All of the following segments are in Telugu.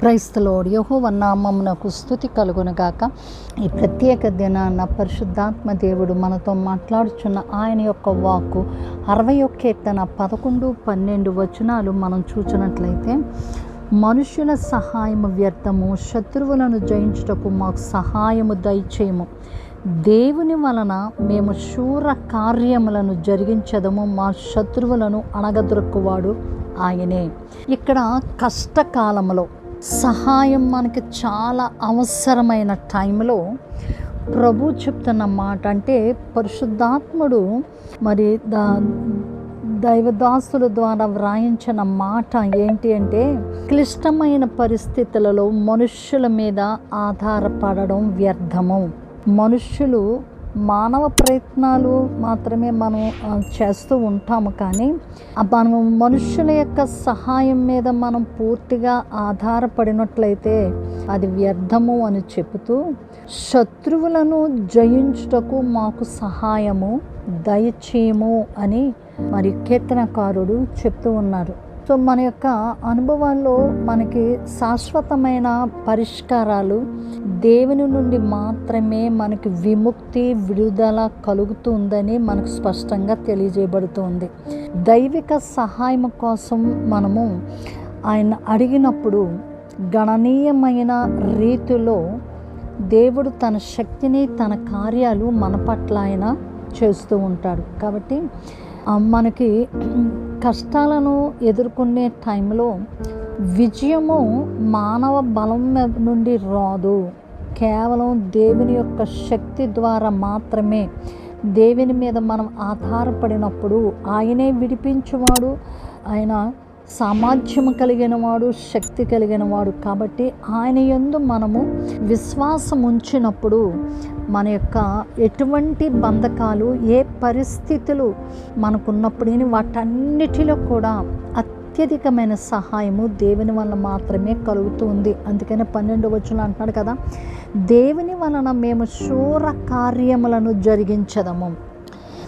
క్రైస్తలోడు యహోవ నామమునకు స్థుతి కలుగునుగాక ఈ ప్రత్యేక దినాన పరిశుద్ధాత్మ దేవుడు మనతో మాట్లాడుచున్న ఆయన యొక్క వాక్కు అరవై ఒక్క తన పదకొండు పన్నెండు వచనాలు మనం చూచినట్లయితే మనుషుల సహాయము వ్యర్థము శత్రువులను జయించుటకు మాకు సహాయము దయచేయము. దేవుని వలన మేము శూర కార్యములను జరిగించదము మా శత్రువులను అణగదొక్కువాడు ఆయనే. ఇక్కడ కష్టకాలంలో సహాయం మనకి చాలా అవసరమైన టైంలో ప్రభు చెప్తున్న మాట అంటే పరిశుద్ధాత్ముడు మరి దా దైవదాసుల ద్వారా వ్రాయించిన మాట ఏంటి అంటే క్లిష్టమైన పరిస్థితులలో మనుష్యుల మీద ఆధారపడడం వ్యర్థము. మనుష్యులు మానవ ప్రయత్నాలు మాత్రమే మనం చేస్తూ ఉంటాము కానీ మనం మనుషుల యొక్క సహాయం మీద మనం పూర్తిగా ఆధారపడినట్లయితే అది వ్యర్థము అని చెబుతూ శత్రువులను జయించుటకు మాకు సహాయము దయచేయము అని మరి కీర్తనకారుడు చెప్తూ ఉన్నారు. సో మన యొక్క అనుభవాల్లో మనకి శాశ్వతమైన పరిష్కారాలు దేవుని నుండి మాత్రమే మనకి విముక్తి విడుదల కలుగుతుందని మనకు స్పష్టంగా తెలియజేయబడుతుంది. దైవిక సహాయం కోసం మనము ఆయన అడిగినప్పుడు గణనీయమైన రీతిలో దేవుడు తన శక్తిని తన కార్యాలు మన పట్ల ఆయన చేస్తూ ఉంటాడు. కాబట్టి మనకి కష్టాలను ఎదుర్కొనే టైంలో విజయము మానవ బలం మీద నుండి రాదు. కేవలం దేవుని యొక్క శక్తి ద్వారా మాత్రమే దేవుని మీద మనం ఆధారపడినప్పుడు ఆయనే విడిపించేవాడు. ఆయన సామర్థ్యము కలిగిన వాడు శక్తి కలిగిన వాడు కాబట్టి ఆయన యందు మనము విశ్వాసం ఉంచినప్పుడు మన యొక్క ఎటువంటి బంధకాలు ఏ పరిస్థితులు మనకున్నప్పుడు వాటన్నిటిలో కూడా అత్యధికమైన సహాయము దేవుని వల్ల మాత్రమే కలుగుతుంది అందుకనే పన్నెండు వచ్చిన అంటున్నాడు కదా దేవుని వలన మేము శూర కార్యములను జరిగించదము.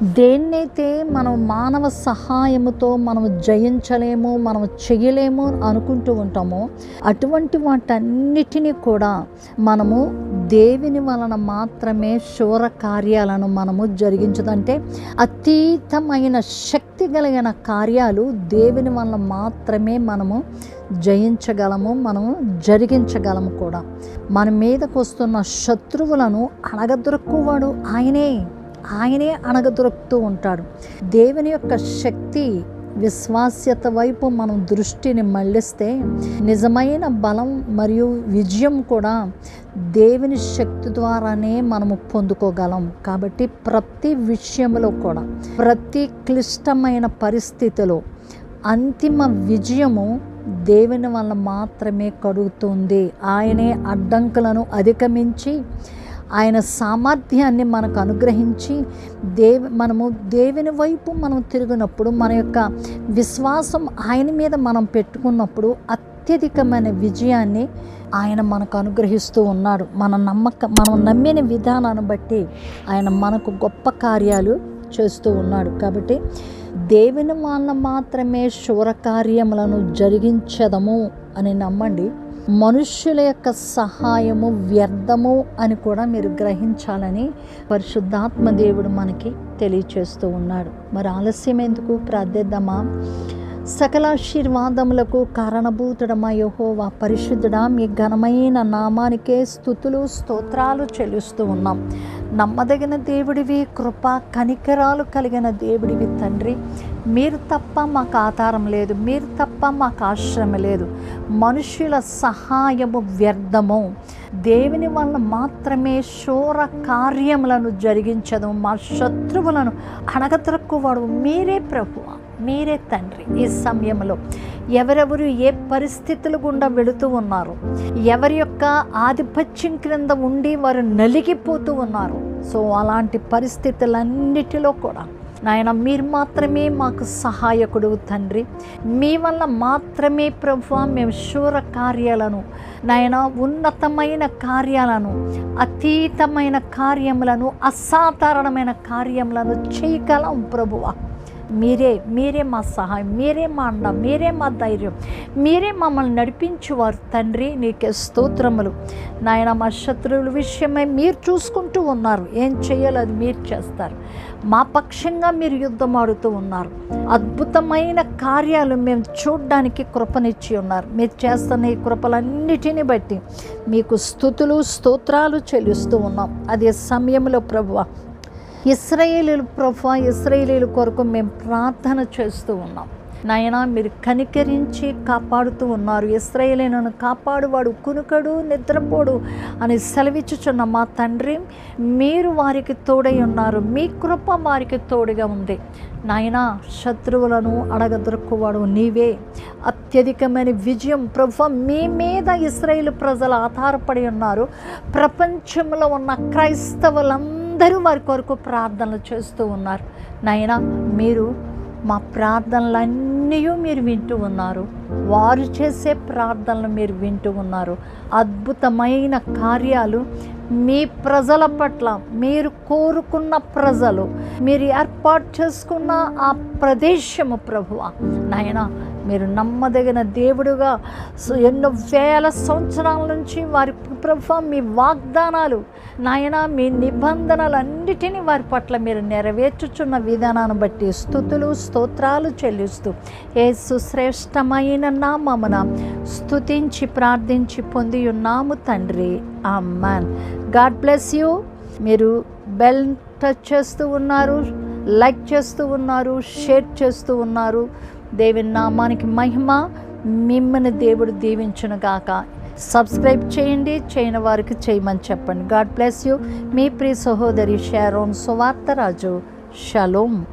దేన్నైతే మనం మానవ సహాయముతో మనం జయించలేము మనం చేయలేము అనుకుంటూ ఉంటామో అటువంటి వాటన్నిటినీ కూడా మనము దేవుని వలన మాత్రమే శూర కార్యాలను మనము జరిగించదంటే అతీతమైన శక్తి కలిగిన కార్యాలు దేవుని వల్ల మాత్రమే మనము జయించగలము మనము జరిగించగలము కూడా. మన మీదకు వస్తున్న శత్రువులను అణగదొరుక్కువాడు ఆయనే. ఆయనే అణగదొరుకుతూ ఉంటాడు. దేవుని యొక్క శక్తి విశ్వాస్యత వైపు మనం దృష్టిని మళ్ళిస్తే నిజమైన బలం మరియు విజయం కూడా దేవుని శక్తి ద్వారానే మనము పొందుకోగలం. కాబట్టి ప్రతి విషయంలో కూడా ప్రతి క్లిష్టమైన పరిస్థితిలో అంతిమ విజయము దేవుని వల్ల మాత్రమే కలుగుతుంది ఆయనే అడ్డంకులను అధిగమించి ఆయన సామర్థ్యాన్ని మనకు అనుగ్రహించి దేవి మనము దేవుని వైపు మనం తిరిగినప్పుడు మన యొక్క విశ్వాసం ఆయన మీద మనం పెట్టుకున్నప్పుడు అత్యధికమైన విజయాన్ని ఆయన మనకు అనుగ్రహిస్తూ ఉన్నాడు. మన నమ్మక మనం నమ్మిన విధానాన్ని బట్టి ఆయన మనకు గొప్ప కార్యాలు చేస్తూ ఉన్నాడు. కాబట్టి దేవుని వలన మాత్రమే శూర కార్యములను జరిగించదము అని నమ్మండి. మనుష్యుల యొక్క సహాయము వ్యర్థము అని కూడా మీరు గ్రహించాలని పరిశుద్ధాత్మ దేవుడు మనకి తెలియచేస్తూ ఉన్నాడు. మరి ఆలస్యం ఎందుకు ప్రార్థిద్దామా? సకలాశీర్వాదములకు కారణభూతుడమా యహోవా పరిశుద్ధుడా మీ ఘనమైన నామానికే స్థుతులు స్తోత్రాలు చెల్లిస్తూ ఉన్నాం. నమ్మదగిన దేవుడివి కృప కనికరాలు కలిగిన దేవుడివి తండ్రి. మీరు తప్ప మాకు ఆధారం లేదు మీరు తప్ప మాకు ఆశ్రయం లేదు. మనుషుల సహాయము వ్యర్థము. దేవుని వలన మాత్రమే శూర కార్యములను జరిగించదు మా శత్రువులను అణగతొక్కువాడు మీరే ప్రభువా. మీరే తండ్రి ఈ సమయంలో. ఎవరెవరు ఏ పరిస్థితులు గుండా వెళుతూ ఉన్నారు ఎవరి యొక్క ఆధిపత్యం క్రింద ఉండి వారు నలిగిపోతూ ఉన్నారు సో అలాంటి పరిస్థితులన్నిటిలో కూడా నాయన మీరు మాత్రమే మాకు సహాయకుడు తండ్రి. మీ వల్ల మాత్రమే ప్రభు మేము శూర కార్యాలను నాయన ఉన్నతమైన కార్యాలను అతీతమైన కార్యములను అసాధారణమైన కార్యములను చేయగలం ప్రభువా. మీరే మీరే మా సహాయం మీరే మా అండ మీరే మా ధైర్యం మీరే మమ్మల్ని నడిపించేవారు. తండ్రి నీకే స్తోత్రములు. నాయన మా శత్రువుల విషయమై మీరు చూసుకుంటూ ఉన్నారు. ఏం చేయాలో అది మీరు చేస్తారు. మా పక్షంగా మీరు యుద్ధం ఆడుతూ ఉన్నారు. అద్భుతమైన కార్యాలు మేము చూడడానికి కృపనిచ్చి ఉన్నారు. మీరు చేస్తున్న ఈ కృపలన్నిటిని బట్టి మీకు స్థుతులు స్తోత్రాలు చెల్లిస్తూ ఉన్నాం. అదే సమయంలో ప్రభువ ఇస్రాయేలీలు ప్రభా ఇస్రాయేలీల కొరకు మేము ప్రార్థన చేస్తూ ఉన్నాం. నాయన మీరు కనికరించి కాపాడుతూ ఉన్నారు. ఇస్రాయేలీలను కాపాడువాడు కునుకడు నిద్రపోడు అని సెలవిచ్చుచున్న మా తండ్రి మీరు వారికి తోడై ఉన్నారు. మీ కృప వారికి తోడుగా ఉంది. నాయన శత్రువులను అడగదొరుకువాడు నీవే. అత్యధికమైన విజయం ప్రభు మీ మీద ఇస్రాయేల్ ప్రజలు ఆధారపడి ఉన్నారు. ప్రపంచంలో ఉన్న క్రైస్తవులందరూ వారి కొరకు ప్రార్థనలు చేస్తూ ఉన్నారు. నాయన మీరు మా ప్రార్థనలన్నీ మీరు వింటూ ఉన్నారు. వారు చేసే ప్రార్థనలు మీరు వింటూ ఉన్నారు. అద్భుతమైన కార్యాలు మీ ప్రజల పట్ల మీరు కోరుకున్న ప్రజలు మీరు ఏర్పాటు చేసుకున్న ఆ ప్రదేశము ప్రభువ. నాయన మీరు నమ్మదగిన దేవుడుగా ఎన్నో వేల సంవత్సరాల నుంచి వారి ప్రభు మీ వాగ్దానాలు నాయన మీ నిబంధనలన్నిటినీ వారి పట్ల మీరు నెరవేర్చుచున్న విధానాన్ని బట్టి స్థుతులు స్తోత్రాలు చెల్లిస్తూ ఏ సుశ్రేష్టమైన నామమున స్థుతించి ప్రార్థించి పొంది ఉన్నాము తండ్రి. Amen God bless you. మీరు బెల్ టచ్ చేస్తూ ఉన్నారు లైక్ చేస్తూ ఉన్నారు షేర్ చేస్తూ ఉన్నారు. దేవుని నామానికి మహిమ. మిమ్మల్ని దేవుడు దీవించును గాక. సబ్స్క్రైబ్ చేయండి. చేయని వారికి చేయమని చెప్పండి. గాడ్ బ్లెస్ యూ మీ ప్రియ సహోదరి షారోన్ సువార్తరాజు. షలోమ్